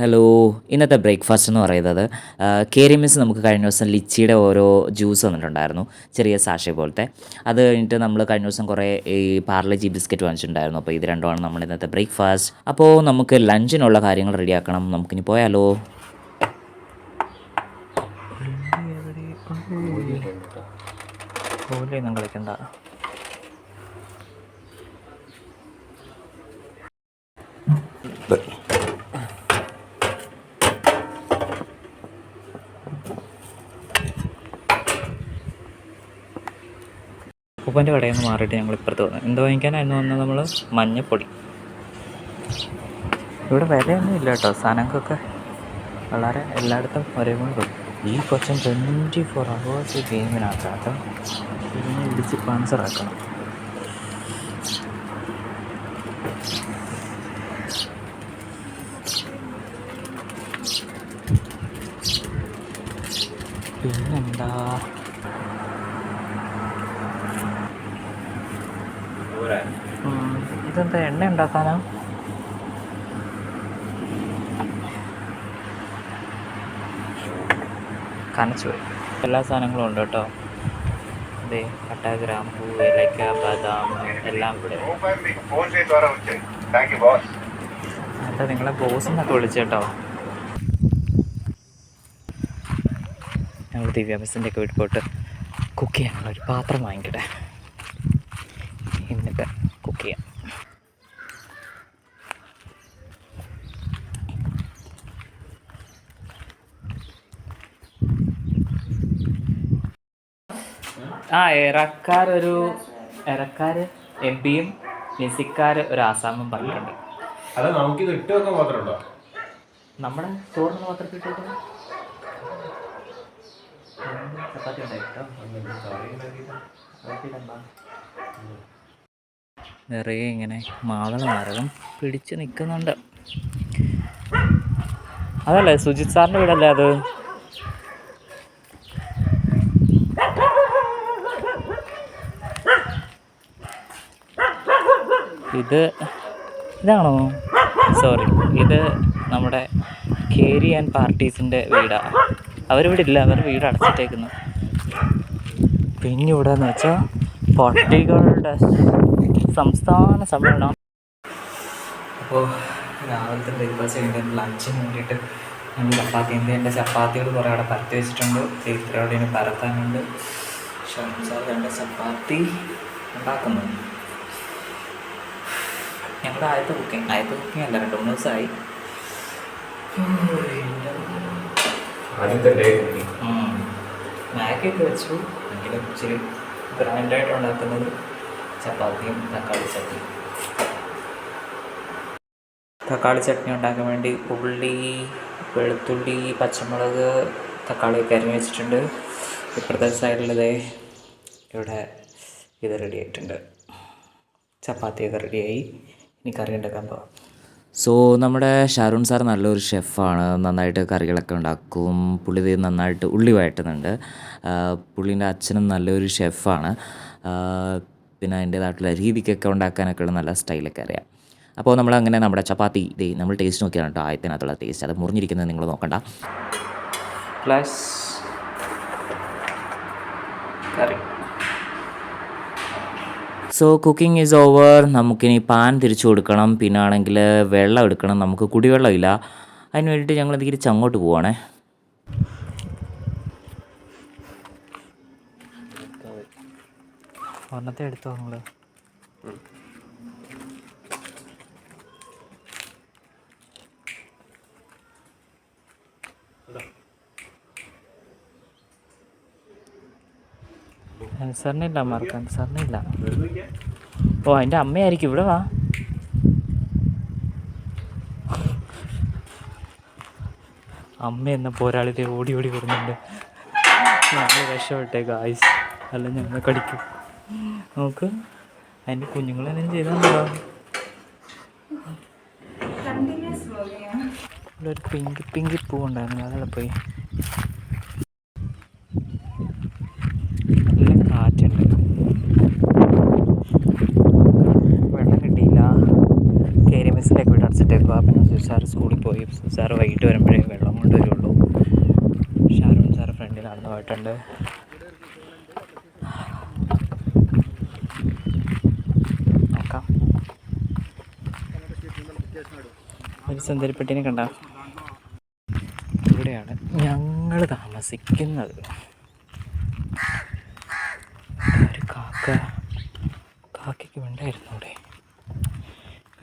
Hello ഇന്നത്തെ breakfast എന്ന് പറയുന്നത് കേരി മിസ് നമുക്ക് കഴിഞ്ഞ ദിവസം ലിച്ചിയുടെ ഓരോ ജ്യൂസ് വന്നിട്ടുണ്ടായിരുന്നു ചെറിയ സാഷെ പോലത്തെ. അത് കഴിഞ്ഞിട്ട് നമ്മൾ കഴിഞ്ഞ ദിവസം കുറേ ഈ പാർലജി ബിസ്ക്കറ്റ് വാങ്ങിച്ചിട്ടുണ്ടായിരുന്നു. അപ്പോൾ ഇത് രണ്ടുമാണ് നമ്മൾ ഇന്നത്തെ ബ്രേക്ക്ഫാസ്റ്റ് അപ്പോൾ നമുക്ക് ലഞ്ചിനുള്ള കാര്യങ്ങൾ റെഡിയാക്കണം നമുക്കിനി പോയാലോ? കളിക്കണ്ട. ഉപ്പന്റെ കടയിൽ നിന്ന് മാറിയിട്ട് ഞങ്ങൾ ഇപ്പുറത്ത് വന്നു. എന്ത് വാങ്ങിക്കാനായിരുന്നു വന്നത് നമ്മൾ മഞ്ഞപ്പൊടി. ഇവിടെ വിലയൊന്നും ഇല്ല കേട്ടോ. സാധനങ്ങൾക്കൊക്കെ വളരെ എല്ലായിടത്തും ഒരേപോലെ കൊടുക്കും ഈ കൊച്ചൻ ട്വന്റി ഫോർ അവേഴ്സ് ഗെയിമിനകത്താട്ടോ ഇതിനെ ഇടിച്ച് പാൻസറാക്കണം പിന്നെന്താ? ഇതെന്താ എണ്ണ ഉണ്ടാക്കാനാ? കനച്ചു പോയി. എല്ലാ സാധനങ്ങളും ഉണ്ട് കേട്ടോ. അതെ കട്ട ഗ്രാമ്പൂ ഇലക്ക ബദാം എല്ലാം ഇവിടെ അതാ നിങ്ങളെ ബോസ് എന്നൊക്കെ വിളിച്ചേട്ടോ ഞങ്ങൾ ദിവ്യാഭ്യാസത്തിന്റെ ഒക്കെ വീട്ടിൽ പോയിട്ട് കുക്ക് ചെയ്യാനുള്ള ഒരു പാത്രം വാങ്ങിക്കട്ടെ. ആ ഇറക്കാർ ഒരു ഇറക്കാർ എം പിയും മ്യൂസിക്കാർ ഒരു ആസാമും പറഞ്ഞിട്ടുണ്ട്. ഇട്ട് വെക്കാൻ മാത്രമുണ്ടോ നമ്മുടെ ചോറിന് മാത്രം കിട്ടിയിട്ട് ചപ്പാത്തി നിറയെ ഇങ്ങനെ മാതള നാരകം പിടിച്ച് നിൽക്കുന്നുണ്ട്. അതല്ലേ സുജിത് സാറിന്റെ വീടല്ലേ അത്? ഇത് ഇതാണോ? സോറി ഇത് നമ്മുടെ കേരി ആൻഡ് പാർട്ടീസിന്റെ വീടാണ് അവരിവിടെ ഇല്ല. അവർ വീട് അടച്ചിട്ടേക്കുന്നു. പിന്നെ ഇവിടെ എന്ന് വെച്ചാൽ പട്ടികളുടെ സംസ്ഥാന സമ്മേളനം. അപ്പോൾ രാവിലത്തെ ബ്രേക്ക്ഫാസ്റ്റ് കഴിഞ്ഞിട്ട് ലഞ്ചിന് വേണ്ടിയിട്ട് ഞങ്ങൾ ചപ്പാത്തി എന്റെ ചപ്പാത്തികൾ കുറേ അവിടെ പരത്തി വെച്ചിട്ടുണ്ട്. ഇത്രയോടെ ഇനി പരത്താനുണ്ട്. ഷംസാർ രണ്ട് ചപ്പാത്തി ഉണ്ടാക്കുന്നു. ഞങ്ങളുടെ ആദ്യത്തെ ബുക്കിംഗ് ആദ്യത്തെ ബുക്കിംഗ് അല്ല രണ്ട് മൂന്ന് ദിവസമായി. മാഗിയൊക്കെ വെച്ചു. എങ്കിലും ഇച്ചിരി ബ്രാൻഡായിട്ട് ഉണ്ടാക്കുന്നത് ചപ്പാത്തിയും തക്കാളി ചട്നി തക്കാളി ചട്നി ഉണ്ടാക്കാൻ വേണ്ടി ഉള്ളി വെളുത്തുള്ളി പച്ചമുളക് തക്കാളിയൊക്കെ അരിഞ്ഞ് വെച്ചിട്ടുണ്ട്. ഇപ്പുറത്തെ സൈഡിലതേ ഇവിടെ ഇത് റെഡി ആയിട്ടുണ്ട്. ചപ്പാത്തിയൊക്കെ റെഡിയായി ഇനി കറി ഉണ്ടാക്കാൻ പോവാം സോ നമ്മുടെ ഷാരൂൺ സാർ നല്ലൊരു ഷെഫാണ്. നന്നായിട്ട് കറികളൊക്കെ ഉണ്ടാക്കും. പുള്ളി ഇത് നന്നായിട്ട് ഉള്ളി വഴറ്റുന്നുണ്ട്. പുള്ളീന്റെ അച്ഛനും നല്ലൊരു ഷെഫാണ്. പിന്നെ അതിന്റേതായിട്ടുള്ള രീതിക്കൊക്കെ ഉണ്ടാക്കാനൊക്കെ ഉള്ള നല്ല സ്റ്റൈലൊക്കെ അറിയാം. അപ്പോൾ നമ്മൾ അങ്ങനെ നമ്മുടെ ചപ്പാത്തി ദേ നമ്മൾ ടേസ്റ്റ് നോക്കിയാണ് കേട്ടോ ആയത്തിനകത്തുള്ള ടേസ്റ്റ് അത് മുറിഞ്ഞിരിക്കുന്നത് നിങ്ങൾ നോക്കണ്ട. പ്ലസ് കറി. സോ കുക്കിംഗ് ഈസ് ഓവർ നമുക്കിനി പാൻ തിരിച്ചു കൊടുക്കണം. പിന്നെ ആണെങ്കിൽ വെള്ളം എടുക്കണം. നമുക്ക് കുടിവെള്ളമില്ല. അതിന് വേണ്ടിയിട്ട് ഞങ്ങൾ തിരിച്ച് അങ്ങോട്ട് പോവാണേ. ഒന്നത്തെ എടുത്തോ നിങ്ങൾ അൻസറിനില്ല മാർക്ക് സാറിനില്ല ഓ അതിന്റെ അമ്മയായിരിക്കും. ഇവിടെ വാ. അമ്മ എന്ന പോരാളിതെ ഓടി ഓടി വരുന്നുണ്ട്. ഞങ്ങൾ രക്ഷപ്പെട്ടെ ഗായ്സ് അല്ല ഞങ്ങൾ കടിക്കും. നമുക്ക് അതിന്റെ കുഞ്ഞുങ്ങളെന്തെങ്കിലും ചെയ്താൽ ഇവിടെ ഒരു പിങ്ക് പിങ്ക് പൂ ഉണ്ടായിരുന്നു. അതവിടെ പോയി നല്ല കാറ്റുണ്ട് വെള്ളം പാപ്പന കേരി മിസ്സിന്റെ ഒക്കെ വീട് അടച്ചിട്ടേക്കുക പിന്നെ സാർ സ്കൂളിൽ പോയി. സാറ് വൈകിട്ട് വരുമ്പോഴേ വെള്ളം കൊണ്ടുവരുള്ളൂ ഷാരൂൺ സാറ് ഫ്രണ്ടിൽ നടന്നു പോയിട്ടുണ്ട്. ഒരു സുന്ദരിപ്പെട്ടിനെ കണ്ട. ഇവിടെയാണ് ഞങ്ങൾ താമസിക്കുന്നത്. ഒരു കാക്ക.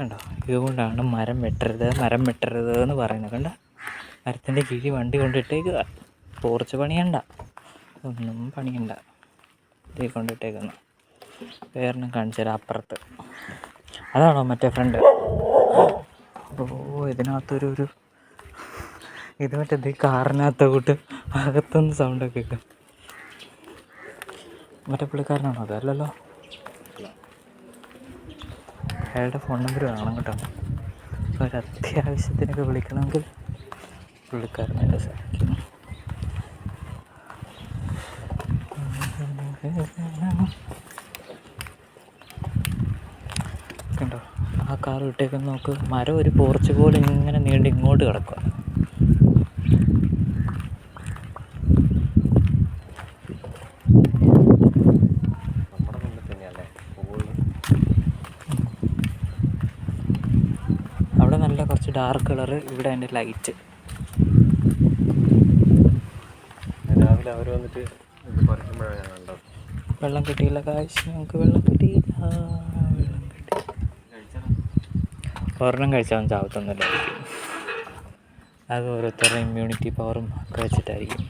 കണ്ടോ? ഇതുകൊണ്ടാണ് മരം വെട്ടരുത് മരം വെട്ടരുത് എന്ന് പറയുന്നത്. കണ്ട? മരത്തിന്റെ കീഴിൽ വണ്ടി കൊണ്ടിട്ടേക്കുക പോർച്ച് പണിയണ്ട. ഒന്നും പണിയണ്ട. ഇതേ കൊണ്ടിട്ടേക്കുന്നു. വേറെ കാണിച്ചാൽ അപ്പുറത്ത്. അതാണോ മറ്റേ ഫ്രണ്ട്? ഓ ഇതിനകത്തൊരു ഒരു ഇത് മറ്റേ ഇത് കാറിനകത്ത് കൂട്ട് അകത്തുനിന്ന് സൗണ്ടൊക്കെ കേൾക്കും മറ്റേ പുള്ളിക്കാരനാണോ? അതല്ലല്ലോ. അയാളുടെ ഫോൺ നമ്പർ വേണം കേട്ടോ. അപ്പോൾ ഒരു അത്യാവശ്യത്തിനൊക്കെ വിളിക്കണമെങ്കിൽ വിളിക്കാറുണ്ട് സാധിക്കും കണ്ടോ? ആ കാർ വിട്ടേക്കുന്ന നോക്ക്. മരം ഒരു പോർച്ച് പോലെ ഇങ്ങനെ നീണ്ട് ഇങ്ങോട്ട് കിടക്കുക നമ്മുടെ മുന്നിൽ തന്നെയല്ലേ പോകുള്ളൂ അവിടെ നല്ല കുറച്ച് ഡാർക്ക് കളറ് ഇവിടെ എന്റെ ലൈറ്റ് രാവിലെ അവർ വന്നിട്ട് പറിക്കുമ്പോഴാണ് കണ്ടത്. വെള്ളം കിട്ടിയില്ല കാഴ്ച നമുക്ക് വെള്ളം കിട്ടിയില്ല. വെള്ളം കിട്ടി ഒരെണ്ണം കഴിച്ചാൽ ചാവത്തൊന്നുമില്ല അത് ഓരോരുത്തരുടെ ഇമ്മ്യൂണിറ്റി പവറും ഒക്കെ വെച്ചിട്ടായിരിക്കും.